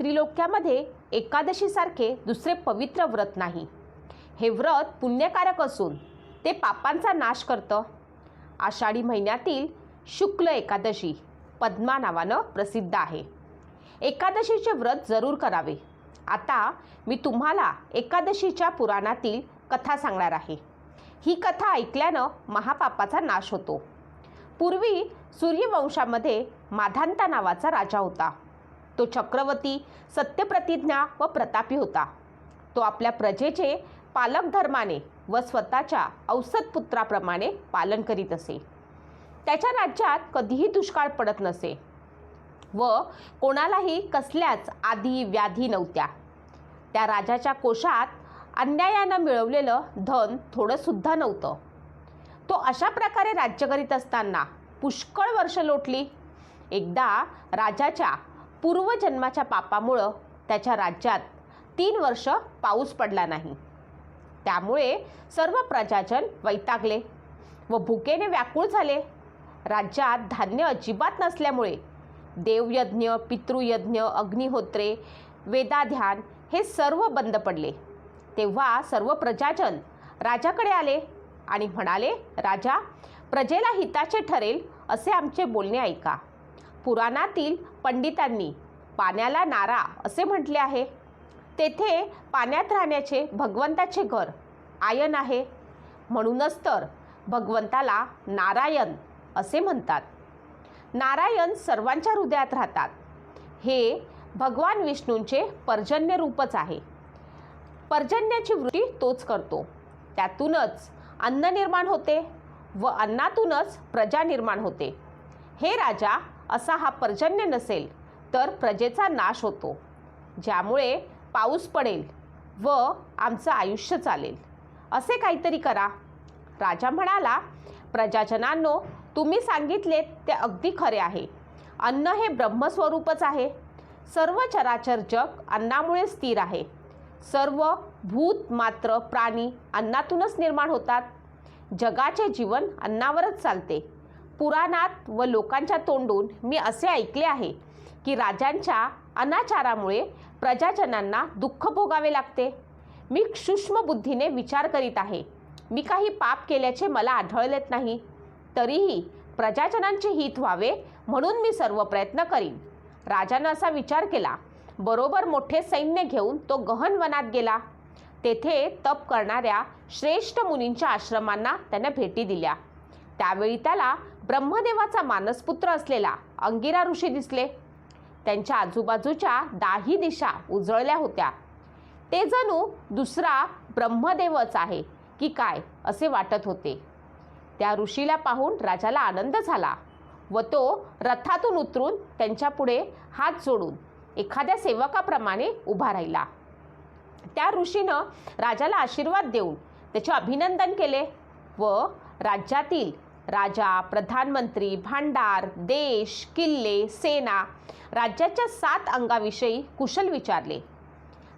त्रिलोक्यामध्ये एकादशीसारखे दुसरे पवित्र व्रत नाही. हे व्रत पुण्यकारक असून ते पापांचा नाश करतं. आषाढी महिन्यातील शुक्ल एकादशी पद्मा नावानं प्रसिद्ध आहे. एकादशीचे व्रत जरूर करावे. आता मी तुम्हाला एकादशीच्या पुराणातील कथा सांगणार आहे. ही कथा ऐकल्यानं महापापाचा नाश होतो. पूर्वी सूर्यवंशामध्ये माधांता नावाचा राजा होता. तो चक्रवर्ती सत्यप्रतिज्ञा व प्रतापी होता. तो आपल्या प्रजेचे पालक धर्माने व स्वतःच्या औसत पुत्राप्रमाणे पालन करीत असे. त्याच्या राज्यात कधीही दुष्काळ पडत नसे व कोणालाही कसल्याच आधी व्याधी नव्हत्या. त्या राजाच्या कोशात अन्यायानं मिळवलेलं धन थोडंसुद्धा नव्हतं. तो अशा प्रकारे राज्य करीत असताना पुष्कळ वर्ष लोटली. एकदा राजाच्या पूर्वजन्माच्या पापामुळं त्याच्या राज्यात तीन वर्ष पाऊस पडला नाही. त्यामुळे सर्व प्रजाजन वैतागले व भुकेने व्याकुळ झाले. राज्यात धान्य अजिबात नसल्यामुळे देवयज्ञ पितृयज्ञ अग्निहोत्रे वेदाध्यान हे सर्व बंद पडले. तेव्हा सर्व प्रजाजन राजाकडे आले आणि म्हणाले राजा प्रजेला हिताचे ठरेल असे आमचे बोलणे ऐका. पुराणातील पंडितांनी पाण्याला नारा असे म्हटले आहे. तेथे पाण्यात राहण्याचे भगवंताचे घर आयन आहे. म्हणूनच तर भगवंताला नारायण असे म्हणतात. नारायण सर्वांच्या हृदयात राहतात. हे भगवान विष्णूंचे पर्जन्य रूपच आहे. पर्जन्याची वृत्ती तोच करतो. त्यातूनच अन्न निर्माण होते व अन्नातूनच प्रजा निर्माण होते. हे राजा असा हा पर्जन्य नसेल तर प्रजेचा नाश होतो. ज्यामुळे पाऊस पडेल व आमचं आयुष्य चालेल. असे काहीतरी करा. राजा म्हणाला प्रजाजनांनो तुम्ही सांगितले ते अगदी खरे आहे. अन्न हे ब्रह्मस्वरूपच आहे. सर्व चराचर जग अन्नामुळे स्थिर आहे. सर्व भूत मात्र प्राणी अन्नातूनच निर्माण होतात. जगाचे जीवन अन्नावरच चालते. पुराणात व लोकांच्या तोंडून मी असे ऐकले आहे की राजांच्या अनाचारामुळे प्रजाजनांना दुःख भोगावे लागते. मी सूक्ष्म बुद्धीने विचार करीत आहे. मी काही पाप केल्याचे मला आढळलेत नाही. तरीही प्रजाजनांचे हित व्हावे म्हणून मी सर्व प्रयत्न करीन. राजानं असा विचार केला. बरोबर मोठे सैन्य घेऊन तो गहन वनात गेला. तेथे तप करणाऱ्या श्रेष्ठ मुनींच्या आश्रमांना त्याने भेटी दिल्या. त्यावेळी त्याला ब्रह्मदेवाचा मानसपुत्र असलेला अंगिरा ऋषी दिसले. त्यांच्या आजूबाजूच्या दाही दिशा उजळल्या होत्या. ते जणू दुसरा ब्रह्मदेवच आहे की काय असे वाटत होते. त्या ऋषीला पाहून राजाला आनंद झाला व तो रथातून उतरून त्यांच्यापुढे हात जोडून एखाद्या सेवकाप्रमाणे उभा राहिला. त्या ऋषीनं राजाला आशीर्वाद देऊन त्याचे अभिनंदन केले व राज्यातील राजा प्रधानमंत्री भांडार देश किल्ले सेना राज्याच्या सात अंगाविषयी कुशल विचारले.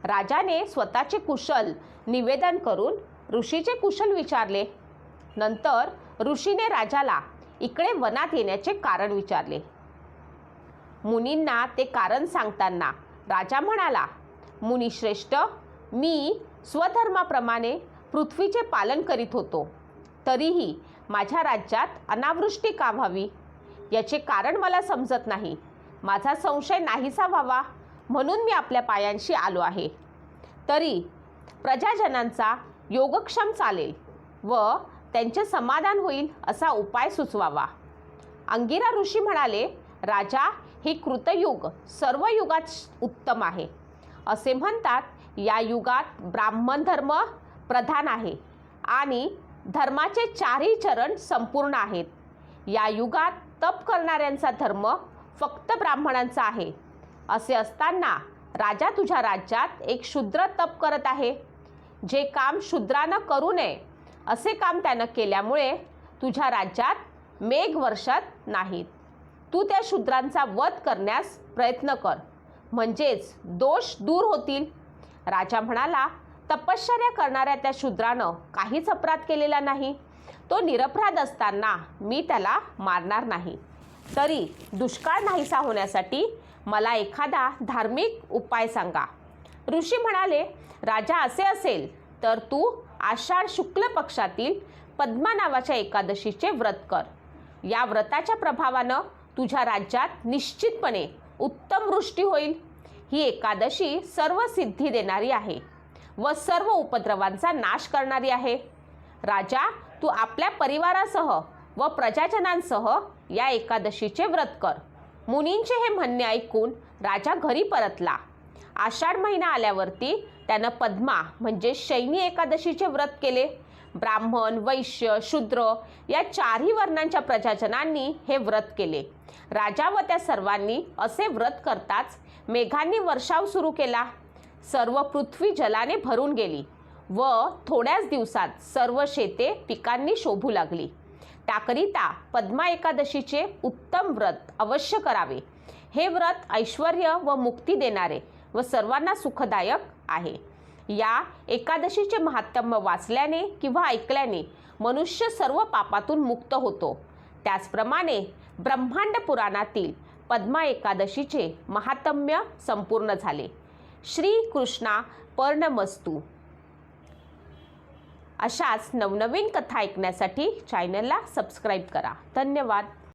राजाने स्वतःचे कुशल निवेदन करून ऋषीचे कुशल विचारले. नंतर ऋषीने राजाला इकडे वनात येण्याचे कारण विचारले. मुनींना ते कारण सांगताना राजा म्हणाला मुनिश्रेष्ठ मी स्वधर्माप्रमाणे पृथ्वीचे पालन करीत होतो. तरीही माझ्या राज्यात अनावृष्टी का व्हावी? याचे कारण मला समजत नाही. माझा संशय नाहीसा व्हावा म्हणून मी आपल्या पायांशी आलो आहे. तरी प्रजाजनांचा योगक्षम चालेल व त्यांचे समाधान होईल असा उपाय सुचवावा. अंगिरा ऋषी म्हणाले राजा हे कृतयुग सर्व युगात उत्तम आहे. असे म्हणतात या युगात ब्राह्मण धर्म प्रधान आहे आणि धर्माचे चारही चरण संपूर्ण आहेत. या युगात तप करणाऱ्यांचा धर्म फक्त ब्राह्मणांचा आहे. असे असताना राजा तुझ्या राज्यात एक शूद्र तप करत आहे. जे काम शूद्रानं करू नये असे काम त्यानं केल्यामुळे तुझ्या राज्यात मेघ वर्षात नाहीत. तू त्या शूद्रांचा वध करण्यास प्रयत्न कर. म्हणजेच दोष दूर होतील. राजा म्हणाला तपश्चर्या करणाऱ्या त्या शूद्रानं काहीच अपराध केलेला नाही. तो निरपराध असताना मी त्याला मारणार नाही. तरी दुष्काळ नाहीसा होण्यासाठी मला एखादा धार्मिक उपाय सांगा. ऋषी म्हणाले राजा असे असेल तर तू आषाढ शुक्ल पक्षातील पद्मा नावाच्या एकादशीचे व्रत कर. या व्रताच्या प्रभावानं तुझ्या राज्यात निश्चितपणे उत्तम वृष्टी होईल. ही एकादशी सर्व सिद्धी देणारी आहे. व सर्व उपद्रवांचा नाश करणारी आहे. राजा तू आपल्या परिवारासह व प्रजाजनांसह या एकादशीचे व्रत कर. मुनींचे हे म्हणणे ऐकून राजा घरी परतला. आषाढ महिना आल्यावरती त्यानं पद्मा म्हणजे शैनी एकादशीचे व्रत केले. ब्राह्मण वैश्य शूद्र या चारही वर्णांच्या प्रजाजनांनी हे व्रत केले. राजा व त्या सर्वांनी असे व्रत करताच मेघांनी वर्षाव सुरू केला. सर्व पृथ्वी जलाने भरून गेली व थोड्याच दिवसात सर्व शेते पिकांनी शोभू लागली. त्याकरिता पद्मा एकादशीचे उत्तम व्रत अवश्य करावे. हे व्रत ऐश्वर व मुक्ती देणारे व सर्वांना सुखदायक आहे. या एकादशीचे महात्म्य वाचल्याने किंवा ऐकल्याने मनुष्य सर्व पापातून मुक्त होतो. त्याचप्रमाणे ब्रह्मांड पुराणातील पद्मा एकादशीचे महात्म्य संपूर्ण झाले. श्रीकृष्णा पर्णमस्तू. अशाच नवनवीन कथा ऐकण्यासाठी चॅनलला सबस्क्राईब करा. धन्यवाद.